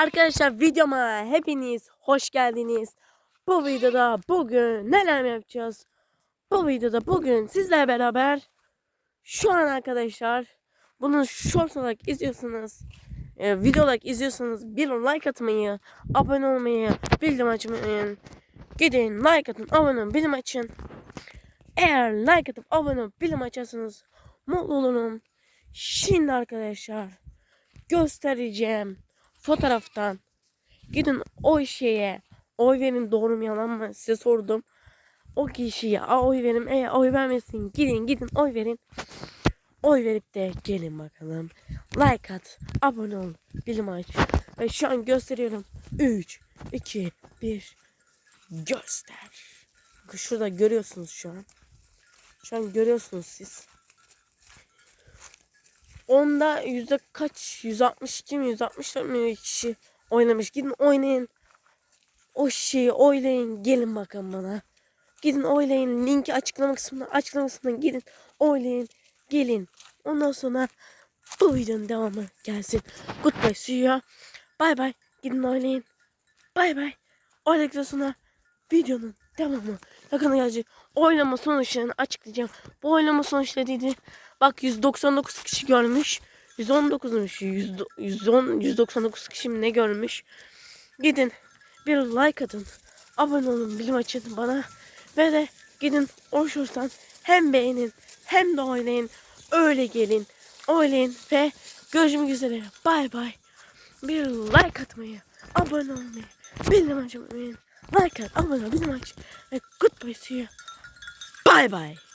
Arkadaşlar videoma hepiniz hoş geldiniz. Bu videoda bugün neler yapacağız? Bu videoda bugün sizlerle beraber şu an arkadaşlar bunu short olarak izliyorsanız e, video olarak izliyorsanız bir like atmayı, abone olmayı, bildirim açmayı gidin like atın, abone olun, bildirim açın. Eğer like atıp abone olup bildirim açarsanız mutlu olurum. Şimdi arkadaşlar göstereceğim fotoğraftan gidin o şeye oy verin doğru mu yalan mı size sordum. O kişiye "Aa, oy verin eğer oy vermesin gidin gidin oy verin. Oy verip de gelin bakalım. Like at, abone ol, bilim aç. Ve şu an gösteriyorum. 3, 2, 1 göster. Şurada görüyorsunuz şu an. Şu an görüyorsunuz siz. Onda yüzde kaç? 162 mi? 164 mi kişi oynamış. Gidin oynayın. O şeyi oylayın. Gelin bakın bana. Gidin oylayın. Linki açıklama kısmına, açıklama kısmına gidin. Oylayın. Gelin. Ondan sonra bu videonun devamı gelsin. Goodbye. See you. Bye bye. Gidin oynayın. Bye bye. Oyladıktan sonra videonun devamı yakına gelecek. Oylama sonuçlarını açıklayacağım. Bu oylama sonuçları dedi. Bak 199 kişi görmüş. 119'muş. 100 110 199 kişi ne görmüş. Gidin bir like atın. Abone olun bilim açın bana. Ve de gidin o şuradan hem beğenin hem de oynayın. Öyle gelin. Oynayın ve görüşmek üzere. Bay bay. Bir like atmayı, abone olmayı, bildirim açmayı, like at, abone ol, bildirim aç goodbye see you. Bye bye.